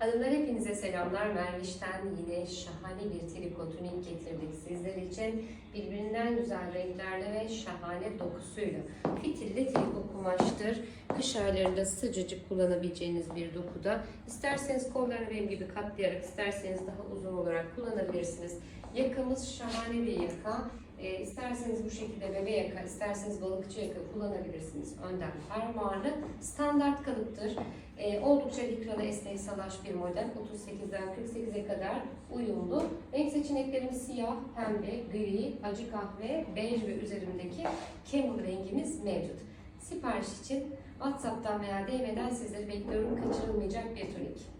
Hanımlar hepinize selamlar. Merviş'ten yine şahane bir triko tunik getirdik sizler için. Birbirinden güzel renklerle ve şahane dokusuyla. Fitilli triko kumaştır. Kış aylarında sıcacık kullanabileceğiniz bir dokuda. İsterseniz kollarını benim gibi katlayarak, isterseniz daha uzun olarak kullanabilirsiniz. Yakamız şahane bir yaka. E, isterseniz bu şekilde bebe yaka, isterseniz balıkçı yaka kullanabilirsiniz. Önden fermuarlı. Standart kalıptır. E, oldukça likralı esnek salaş bir model. 38'den 48'e kadar uyumlu. Renk seçeneklerimiz siyah, pembe, gri, acı kahve, bej ve üzerindeki camel rengimiz mevcut. Sipariş için WhatsApp'tan veya DM'den sizleri bekliyorum. Kaçırılmayacak bir tunik.